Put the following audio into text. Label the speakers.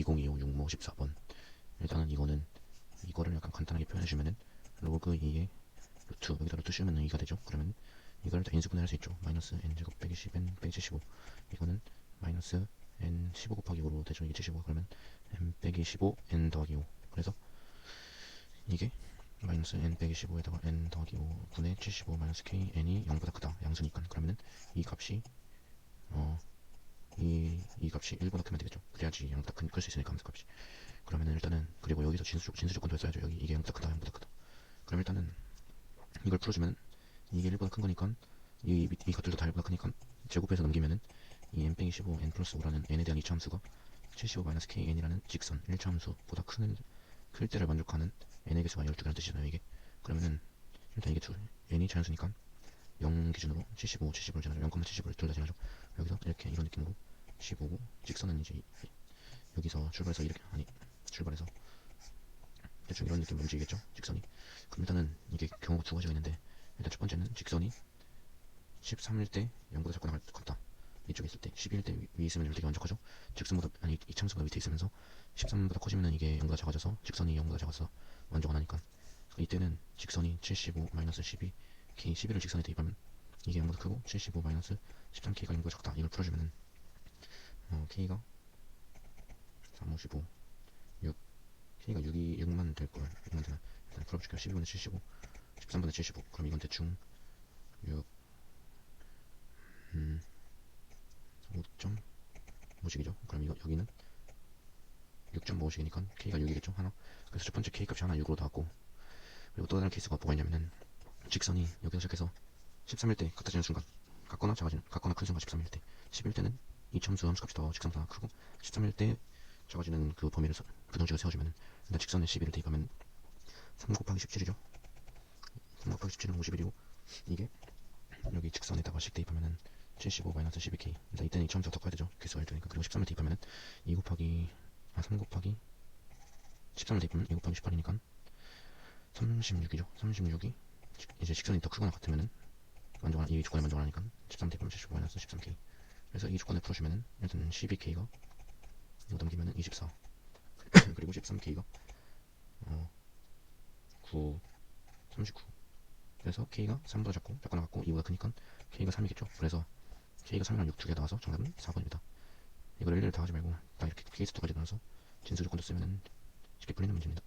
Speaker 1: 2025 6514번. 일단은 이거는 이거를 약간 간단하게 표현해 주면은 로그 2의 루트 여기다 루트 씌우면 2가 되죠. 그러면 이걸 다 인수분해 할 수 있죠. 마이너스 n 제곱 빼기 10 n 빼기 75 이거는 마이너스 n 15 곱하기 5로 되죠 이게 75 그러면 n 빼기 15 n 더하기 5 그래서 이게 마이너스 n 빼기 15에다가 n 더하기 5 분의 75 마이너스 k n이 0보다 크다. 양수니까. 그러면은 이 값이 어 이, 이 값이 1보다 크면 되겠죠. 그래야지 0보다 큰, 클수 있으니까 함수 값이. 그러면은 일단은, 그리고 여기서 진수, 진수 조건도 했어야죠. 여기 이게 0보다 크다, 0보다 크다. 그럼 일단은, 이걸 풀어주면, 이게 1보다 큰 거니까, 이, 이, 이 값들도 다 1보다 크니까, 제곱해서 넘기면은, 이 n 빼기 15, n 플러스 5라는 n에 대한 2차 함수가 75 마이너스 kn이라는 직선 1차 함수보다 큰, 클 때를 만족하는 n의 개수가 12개라는 뜻이잖아요, 이게. 그러면은, 일단 이게 두, n이 자연수니까, 0 기준으로 75, 70을 지나죠. 0, 70을 둘다 지나죠. 여기서 이렇게 이런 느낌으로 15고 직선은 이제 이- 여기서 출발해서 이렇게 아니 출발해서 대충 이런 느낌으로 움직이겠죠? 직선이. 그럼 일단은 이게 경우가 두 가지가 있는데 일단 첫 번째는 직선이 13일 때 0보다 작거나 같다. 이쪽에 있을 때 11일 때위 있으면 이렇게 만족하죠? 직선보다 아니 이 참수가 밑에 있으면서 13보다 커지면은 이게 0보다 작아져서 직선이 0보다 작아서 안 하니까. 이때는 직선이 75 마이너스 12 K 11을 직선에 대입하면 이게 0보다 크고 75 마이너스 13K가 0보다 작다. 이걸 풀어주면은 어, K가 3, 5, 15 6 K가 6이 6만 될걸. 6만 되나 일단 풀어볼게요 12분의 75 13분의 75 그럼 이건 대충 6 음, 5점 5식이죠? 그럼 이거 여기는 6.5식이니까? K가 6이겠죠? 하나. 그래서 첫 번째 K 값이 하나 6으로 나왔고 그리고 또 다른 케이스가 뭐가 있냐면은 직선이 여기서 시작해서 13일 때 같아지는 순간. 같거나 작아지는 같거나 큰 순간 13일 때. 11일 때는 이 점수 함수값이 더 직선보다 크고 13일 때 작아지는 그 범위를 서- 부등식을 세워주면은 일단 직선에 11을 대입하면 3 곱하기 17이죠. 3 곱하기 17은 51이고 이게 여기 직선에다가 식 대입하면은 75 마이너스 12k 일단 이때는 이 점수가 더 커야 되죠. 개수가 1되니까. 그리고 13을 대입하면은 2 곱하기 아 3 곱하기 13을 대입하면 2 곱하기 18이니까 36이죠. 36이 이제 직선이 더 크거나 같으면은 만족하는 이 조건에 만족하니까 13 대입하면 75 마이너스 13k 그래서 이 조건을 풀어주면은 일단 12k가 이거. 넘기면은 24 그리고 13k가 어, 9 39 그래서 k가 3보다 작고 작거나 같고 2보다 크니까 k가 3이겠죠. 그래서 k가 3이랑 6두개 나와서 정답은 4번입니다. 이걸 일일이 다 하지 말고 다 이렇게 케이스 두 가지 나눠서 진수 조건도 쓰면은 쉽게 풀리는 문제입니다